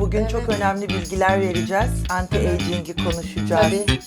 Bugün çok Evet. önemli bilgiler vereceğiz. Anti-aging'i konuşacağız. Tabii.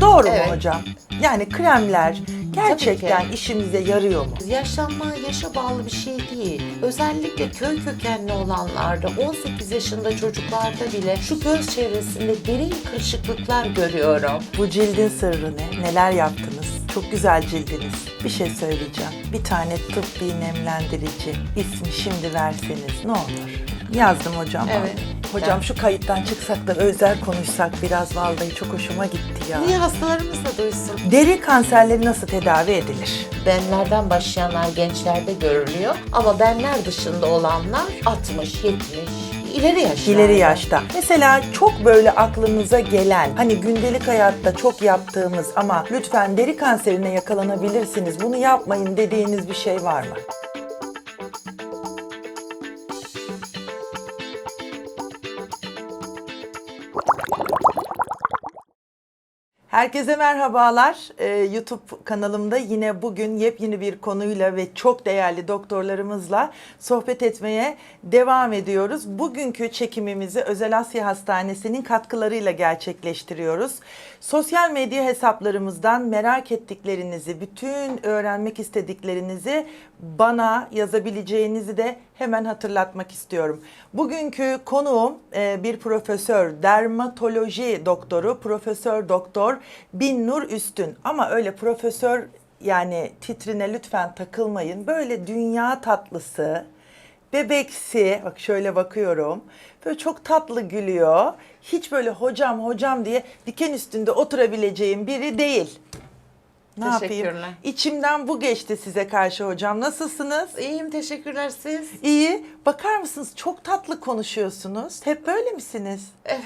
Doğru Evet. mu hocam? Yani kremler gerçekten işimize yarıyor mu? Yaşlanma yaşa bağlı bir şey değil. Özellikle köy kökenli olanlarda 18 yaşında çocuklarda bile şu göz çevresinde derin kırışıklıklar görüyorum. Bu cildin sırrı ne? Neler yaptınız? Çok güzel cildiniz. Bir şey söyleyeceğim. Bir tane tıbbi nemlendirici ismi şimdi verseniz ne olur? Yazdım hocam. Evet. Hocam Ben- şu kayıttan çıksak da özel konuşsak biraz vallahi çok hoşuma gitti ya. Niye hastalarımız da duysun? Deri kanserleri nasıl tedavi edilir? Benlerden başlayanlar gençlerde görülüyor ama benler dışında olanlar 60, 70, ileri yaşlarda. İleri yaşta. Mesela çok böyle aklınıza gelen, hani gündelik hayatta çok yaptığımız ama lütfen deri kanserine yakalanabilirsiniz, bunu yapmayın dediğiniz bir şey var mı? Herkese merhabalar. Ee, YouTube kanalımda yine bugün yepyeni bir konuyla ve çok değerli doktorlarımızla sohbet etmeye devam ediyoruz. Bugünkü çekimimizi Özel Asya Hastanesi'nin katkılarıyla gerçekleştiriyoruz. Sosyal medya hesaplarımızdan merak ettiklerinizi, bütün öğrenmek istediklerinizi bana yazabileceğinizi de hemen hatırlatmak istiyorum. Bugünkü konuğum e, bir profesör, dermatoloji doktoru, profesör doktor Binnur Üstün. Ama öyle profesör yani titrine lütfen takılmayın. Böyle dünya tatlısı, bebeksi, bak şöyle bakıyorum. Böyle çok tatlı gülüyor. Hiç böyle hocam hocam diye diken üstünde oturabileceğim biri değil. Ne yapayım? Teşekkürler. İçimden bu geçti size karşı hocam. Nasılsınız? İyiyim teşekkürler siz. İyi. Bakar mısınız? Çok tatlı konuşuyorsunuz. Hep böyle misiniz? Evet.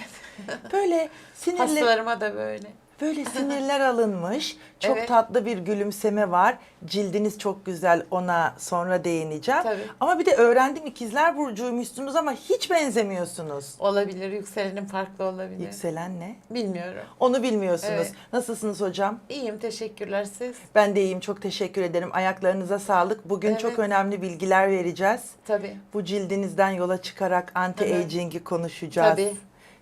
Böyle sinirli, Hastalarıma da böyle. Böyle sinirler alınmış. Çok Evet. tatlı bir gülümseme var. Cildiniz çok güzel. Ona sonra değineceğim. Tabii. Ama bir de öğrendim ikizler burcuymuşsunuz ama hiç benzemiyorsunuz. Olabilir, yükselenim farklı olabilir. Yükselen ne? Bilmiyorum. Onu bilmiyorsunuz. Evet. Nasılsınız hocam? İyiyim teşekkürler siz. Ben de iyiyim. Çok teşekkür ederim. Ayaklarınıza sağlık. Bugün çok Evet. önemli bilgiler vereceğiz. Tabii. Bu cildinizden yola çıkarak anti-aging'i konuşacağız. Tabii.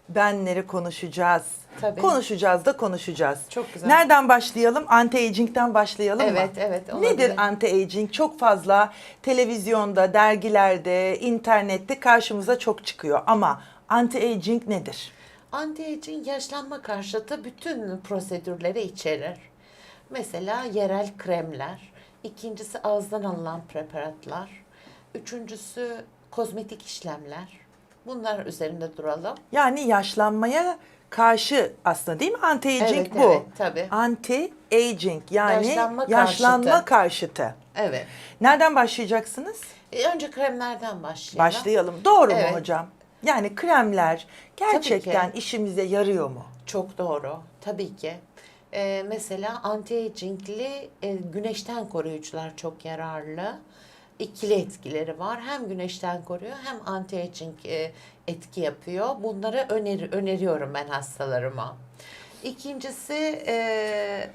Benleri konuşacağız. Tabii. Konuşacağız da konuşacağız. Çok güzel. Nereden başlayalım? Anti-aging'den başlayalım mı? Evet, evet. Nedir anti-aging? Çok fazla televizyonda, dergilerde, internette karşımıza çok çıkıyor. Ama anti-aging nedir? Anti-aging yaşlanma karşıtı bütün prosedürleri içerir. Mesela yerel kremler, ikincisi ağızdan alınan preparatlar, üçüncüsü kozmetik işlemler. Bunlar üzerinde duralım. Yani yaşlanmaya karşı aslında değil mi anti-aging Evet, bu? evet, tabii. Anti-aging yani Yaşlanma yaşlanma karşıtı. karşıtı. Evet. Nereden başlayacaksınız? E, önce kremlerden başlayalım. Başlayalım. Doğru Evet. mu hocam? Yani kremler gerçekten işimize yarıyor mu? Çok doğru. Tabii ki. Ee, mesela anti-agingli e, güneşten koruyucular çok yararlı. İkili etkileri var. Hem güneşten koruyor hem anti-aging e, etki yapıyor. Bunları öneri, öneriyorum ben hastalarıma. İkincisi e,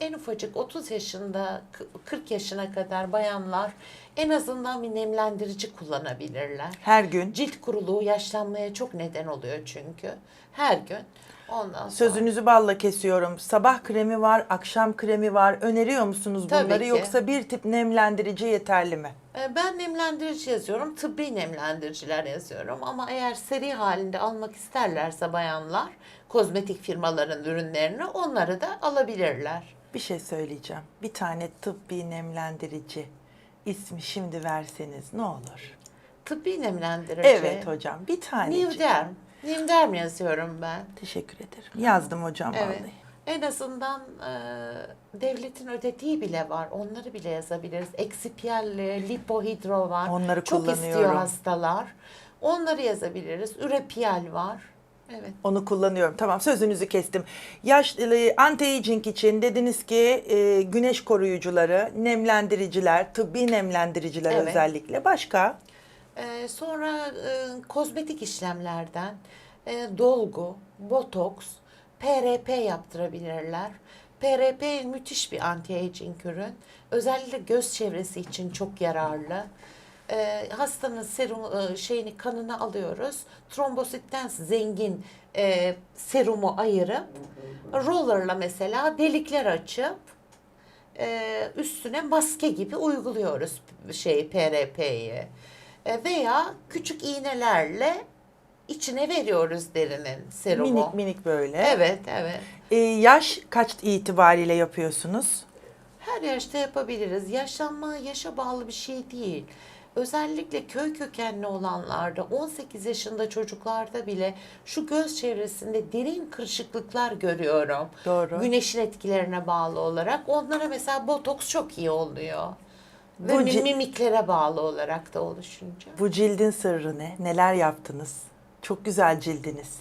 en ufacık 30 yaşında k- 40 yaşına kadar bayanlar en azından bir nemlendirici kullanabilirler. Her gün. Cilt kuruluğu yaşlanmaya çok neden oluyor çünkü. Her gün. Ondan sonra. Sözünüzü balla kesiyorum. Sabah kremi var, akşam kremi var. Öneriyor musunuz Tabii bunları ki. yoksa bir tip nemlendirici yeterli mi? Ee, Ben nemlendirici yazıyorum. Tıbbi nemlendiriciler yazıyorum. Ama eğer seri halinde almak isterlerse bayanlar kozmetik firmaların ürünlerini onları da alabilirler. Bir şey söyleyeceğim. Bir tane tıbbi nemlendirici ismi şimdi verseniz ne olur? Tıbbi nemlendirici. Evet hocam bir tane. Nivderm. Nivderm yazıyorum ben. Teşekkür ederim. Yazdım hocam Evet. vallahi. En azından e, devletin ödediği bile var. Onları bile yazabiliriz. Eksipiyel, lipohidro var. Onları Çok istiyor kullanıyorum. hastalar. Onları yazabiliriz. Ürepiyel var. Evet. Onu kullanıyorum. Tamam sözünüzü kestim. Yaş e, anti-aging için dediniz ki e, güneş koruyucuları, nemlendiriciler, tıbbi nemlendiriciler Evet. özellikle. Başka? Ee, sonra e, kozmetik işlemlerden e, dolgu, botoks, PRP yaptırabilirler. PRP müthiş bir anti-aging ürün. Özellikle göz çevresi için çok yararlı. e, hastanın serum e, şeyini kanını alıyoruz. Trombositten zengin e, serumu ayırıp rollerla mesela delikler açıp e, üstüne maske gibi uyguluyoruz şey PRP'yi. E, veya küçük iğnelerle içine veriyoruz derinin serumu. Minik minik böyle. Evet, evet. Ee, yaş kaç itibariyle yapıyorsunuz? Her yaşta yapabiliriz. Yaşlanma yaşa bağlı bir şey değil. Özellikle köy kökenli olanlarda 18 yaşında çocuklarda bile şu göz çevresinde derin kırışıklıklar görüyorum. Doğru. Güneşin etkilerine bağlı olarak. Onlara mesela botoks çok iyi oluyor. Ve Bu mi- ci- mimiklere bağlı olarak da oluşunca. Bu cildin sırrı ne? Neler yaptınız? Çok güzel cildiniz.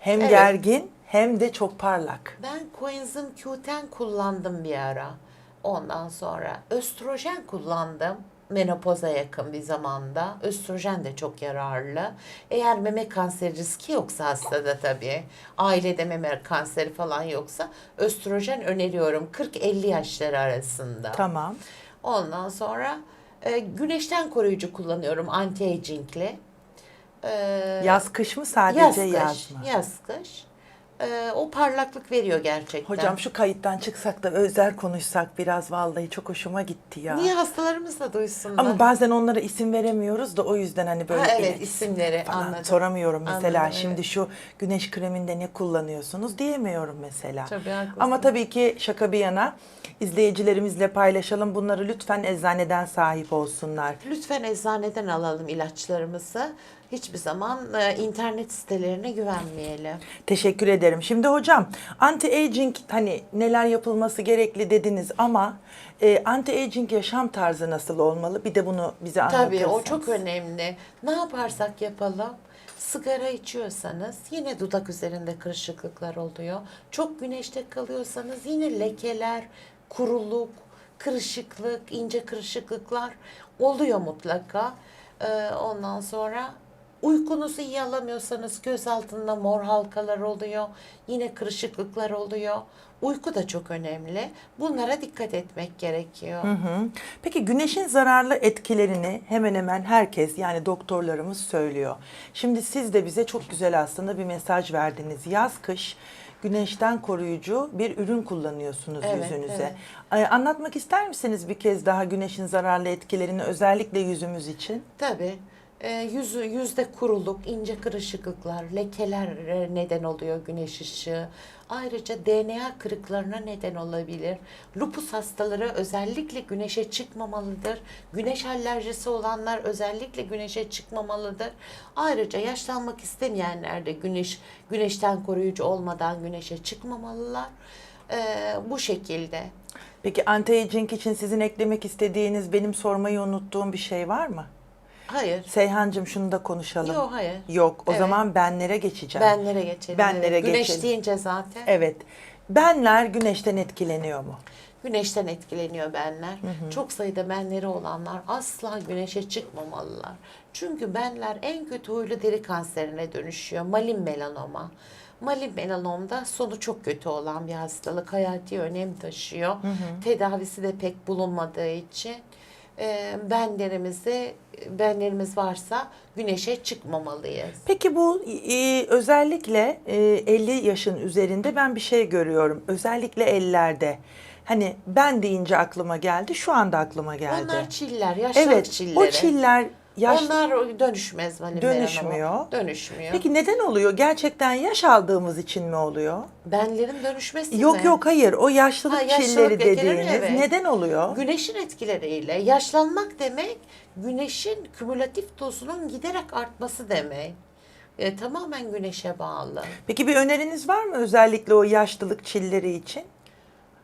Hem Evet. gergin hem de çok parlak. Ben coenzim Q10 kullandım bir ara. Ondan sonra östrojen kullandım. Menopoza yakın bir zamanda. Östrojen de çok yararlı. Eğer meme kanseri riski yoksa hastada tabii. Ailede meme kanseri falan yoksa östrojen öneriyorum 40-50 yaşları arasında. Tamam. Ondan sonra e, güneşten koruyucu kullanıyorum anti-aging'li. E, Yaz kış mı sadece yaz yaz, kış. mı? Yaz kış. E, o parlaklık veriyor gerçekten. Hocam şu kayıttan çıksak da özel konuşsak biraz vallahi çok hoşuma gitti ya. Niye hastalarımız da duysunlar? Ama bazen onlara isim veremiyoruz da o yüzden hani böyle Ha, evet, ilet- isimleri falan anladım. soramıyorum mesela. Anladım, Şimdi evet. şu güneş kreminde ne kullanıyorsunuz diyemiyorum mesela. Tabii, haklısın. Ama tabii ki şaka bir yana izleyicilerimizle paylaşalım. Bunları lütfen eczaneden sahip olsunlar. Lütfen eczaneden alalım ilaçlarımızı. Hiçbir zaman e, internet sitelerine güvenmeyelim. Teşekkür ederim. Şimdi hocam anti-aging hani neler yapılması gerekli dediniz ama e, anti-aging yaşam tarzı nasıl olmalı? Bir de bunu bize anlatırsanız. Tabii o çok önemli. Ne yaparsak yapalım. Sigara içiyorsanız yine dudak üzerinde kırışıklıklar oluyor. Çok güneşte kalıyorsanız yine lekeler, kuruluk, kırışıklık, ince kırışıklıklar oluyor mutlaka. Ee, ondan sonra uykunuzu iyi alamıyorsanız göz altında mor halkalar oluyor. Yine kırışıklıklar oluyor. Uyku da çok önemli. Bunlara dikkat etmek gerekiyor. Hı hı. Peki güneşin zararlı etkilerini hemen hemen herkes yani doktorlarımız söylüyor. Şimdi siz de bize çok güzel aslında bir mesaj verdiniz. Yaz kış güneşten koruyucu bir ürün kullanıyorsunuz Evet, yüzünüze. Ay, Anlatmak ister misiniz bir kez daha güneşin zararlı etkilerini özellikle yüzümüz için? Tabii. E, yüzü, yüzde kuruluk, ince kırışıklıklar, lekeler e, neden oluyor güneş ışığı. Ayrıca DNA kırıklarına neden olabilir. Lupus hastaları özellikle güneşe çıkmamalıdır. Güneş alerjisi olanlar özellikle güneşe çıkmamalıdır. Ayrıca yaşlanmak istemeyenler de güneş güneşten koruyucu olmadan güneşe çıkmamalılar. E, bu şekilde. Peki anti-aging için sizin eklemek istediğiniz benim sormayı unuttuğum bir şey var mı? Hayır. Seyhancığım şunu da konuşalım. Yok hayır. Yok o Evet. zaman benlere geçeceğim. Benlere geçelim. Benlere evet. Güneş geçelim. deyince zaten. Evet. Benler güneşten etkileniyor mu? Güneşten etkileniyor benler. Çok sayıda benleri olanlar asla güneşe çıkmamalılar. Çünkü benler en kötü huylu deri kanserine dönüşüyor. Malin melanoma. Malin melanomda sonu çok kötü olan bir hastalık. Hayati önem taşıyor. Tedavisi de pek bulunmadığı için e, benlerimizi benlerimiz varsa güneşe çıkmamalıyız. Peki bu e, özellikle e, 50 yaşın üzerinde ben bir şey görüyorum. Özellikle ellerde. Hani ben deyince aklıma geldi, şu anda aklıma geldi. Onlar çiller, yaşlılık evet, çilleri. o çiller yaş Onlar dönüşmez malin Dönüşmüyor. melanoma. Dönüşmüyor. Peki neden oluyor? Gerçekten yaş aldığımız için mi oluyor? Benlerin dönüşmesi Yok mi? yok hayır. O yaşlılık, Ha, yaşlılık çilleri lekeleri, dediğiniz evet. neden oluyor? Güneşin etkileriyle. Yaşlanmak demek güneşin kümülatif dozunun giderek artması demek. E, tamamen güneşe bağlı. Peki bir öneriniz var mı özellikle o yaşlılık çilleri için?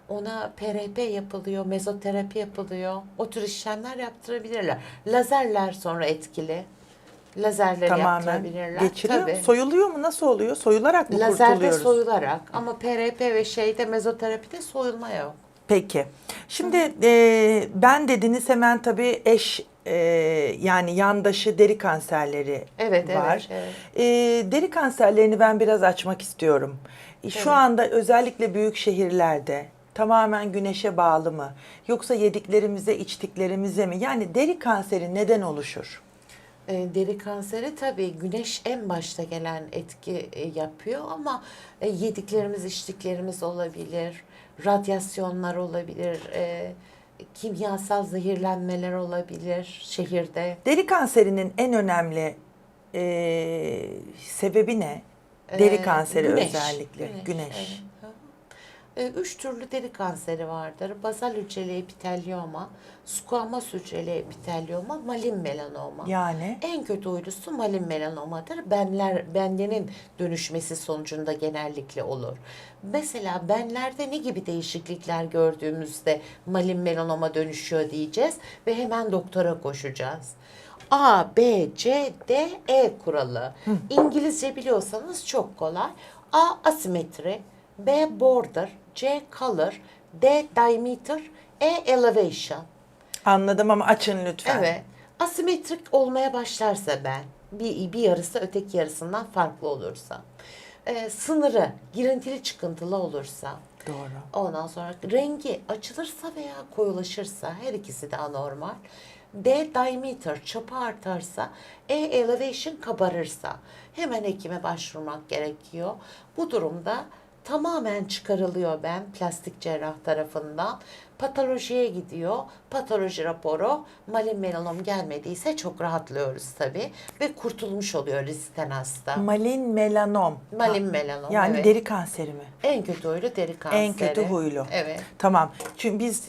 Ona PRP yapılıyor, mezoterapi yapılıyor. O tür işlemler yaptırabilirler. Lazerler sonra etkili. Lazerleri Tamamen yaptırabilirler. geçiriyor? Tabii. Soyuluyor mu? Nasıl oluyor? Soyularak mı Lazerde kurtuluyoruz? soyularak ama PRP ve şeyde mezoterapide soyulma yok. Peki. Şimdi e, ben dediniz hemen tabii eş e, yani yandaşı deri kanserleri Evet, var. evet, evet. E, deri kanserlerini ben biraz açmak istiyorum. E, Şu Evet. anda özellikle büyük şehirlerde tamamen güneşe bağlı mı? Yoksa yediklerimize, içtiklerimize mi? Yani deri kanseri neden oluşur? E, deri kanseri tabii güneş en başta gelen etki e, yapıyor ama e, yediklerimiz, içtiklerimiz olabilir, radyasyonlar olabilir, e, kimyasal zehirlenmeler olabilir şehirde. Deri kanserinin en önemli e, sebebi ne? Deri Ee, kanseri güneş. özellikle. Güneş. evet. Ee, Üç türlü deri kanseri vardır. Bazal hücreli epitelyoma, squamous hücreli epitelyoma, malin melanoma. Yani En kötü huylusu malin melanomadır. Benler, benlerin dönüşmesi sonucunda genellikle olur. Mesela benlerde ne gibi değişiklikler gördüğümüzde malin melanoma dönüşüyor diyeceğiz ve hemen doktora koşacağız. A, B, C, D, E kuralı. İngilizce biliyorsanız çok kolay. A, asimetri, B, border, C, color, D, diameter, E, elevation. anladım ama açın lütfen. Evet. Asimetrik olmaya başlarsa ben, bir, bir yarısı öteki yarısından farklı olursa, e, sınırı girintili çıkıntılı olursa, Doğru. ondan sonra rengi açılırsa veya koyulaşırsa, her ikisi de anormal. D diameter çapı artarsa, E elevation kabarırsa hemen hekime başvurmak gerekiyor. Bu durumda tamamen çıkarılıyor ben plastik cerrah tarafından. Patolojiye gidiyor. Patoloji raporu malin melanom gelmediyse çok rahatlıyoruz tabii ve kurtulmuş oluyor riskten hasta. Malin melanom. Malin melanom Yani evet. deri kanseri mi? en kötü huylu deri kanseri. En kötü huylu. Evet. Tamam. Çünkü biz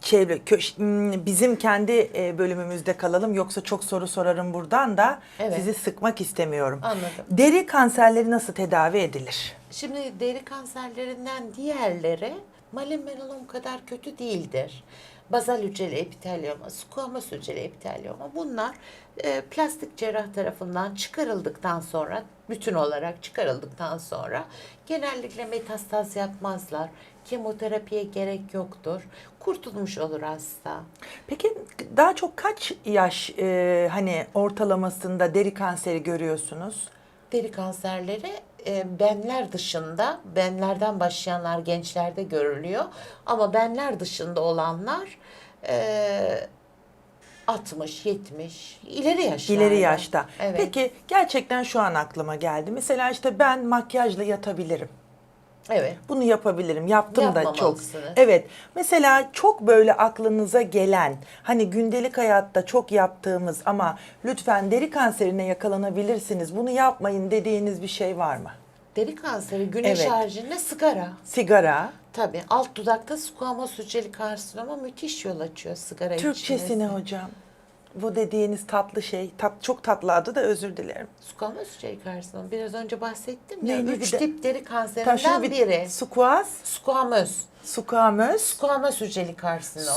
çevre kö- m, bizim kendi e, bölümümüzde kalalım yoksa çok soru sorarım buradan da Evet. sizi sıkmak istemiyorum. Anladım. Deri kanserleri nasıl tedavi edilir? Şimdi deri kanserlerinden diğerleri malin melanom kadar kötü değildir. Bazal hücreli epitelyoma, squamous hücreli epitelyoma bunlar e, plastik cerrah tarafından çıkarıldıktan sonra, bütün olarak çıkarıldıktan sonra genellikle metastaz yapmazlar. Kemoterapiye gerek yoktur. Kurtulmuş olur hasta. Peki daha çok kaç yaş e, hani ortalamasında deri kanseri görüyorsunuz? Deri kanserleri e, benler dışında, benlerden başlayanlar gençlerde görülüyor. Ama benler dışında olanlar e, 60, 70, ileri yaşlarda. İleri yaşta. Evet. Peki gerçekten şu an aklıma geldi. Mesela işte ben makyajla yatabilirim. Evet. Bunu yapabilirim. Yaptım da çok. Evet. Mesela çok böyle aklınıza gelen, hani gündelik hayatta çok yaptığımız ama lütfen deri kanserine yakalanabilirsiniz. Bunu yapmayın dediğiniz bir şey var mı? Deri kanseri güneş Evet. haricinde sigara. Sigara. Tabii alt dudakta squamous hücreli karsinoma müthiş yol açıyor sigara Türkçesi ne içmesi. hocam? Bu dediğiniz tatlı şey, tat, çok tatlı adı da özür dilerim. Squamous hücreli karsinoma biraz önce bahsettim ya. Neydi Üç bir de- tip deri kanserinden bir- biri. Squaz, Squamous. squamous, Squamous hücreli karsinom.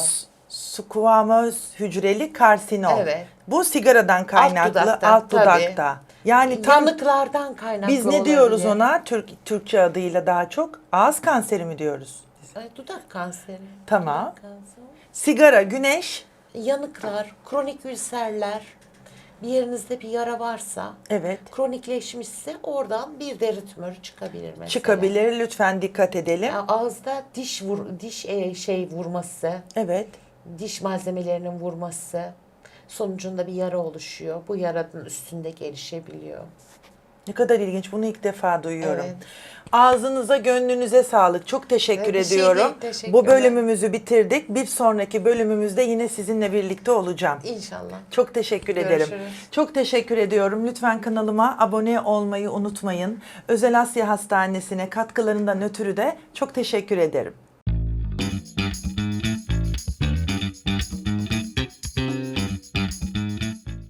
squamous hücreli karsinom. Evet. Bu sigaradan kaynaklı alt dudakta, dudakta. Yani tam Yanıklardan kaynaklı biz ne diyoruz olabilir. ona Türk Türkçe adıyla daha çok? Ağız kanseri mi diyoruz? Ay, dudak kanseri. Tamam. Dudak kanseri. Sigara, güneş. Yanıklar, kronik ülserler, bir yerinizde bir yara varsa, Evet. kronikleşmişse oradan bir deri tümörü çıkabilir mesela. Çıkabilir. Lütfen dikkat edelim. Ya Ağızda diş vur, diş e, şey vurması, Evet. diş malzemelerinin vurması sonucunda bir yara oluşuyor. Bu yaranın üstünde gelişebiliyor. Ne kadar ilginç. Bunu ilk defa duyuyorum. Evet. Ağzınıza, gönlünüze sağlık. Çok teşekkür Bir şey ediyorum. değil, teşekkürler. Bu bölümümüzü bitirdik. Bir sonraki bölümümüzde yine sizinle birlikte olacağım. İnşallah. Çok teşekkür ederim. Görüşürüz. Çok teşekkür ediyorum. Lütfen kanalıma abone olmayı unutmayın. Özel Asya Hastanesi'ne katkılarından ötürü de çok teşekkür ederim.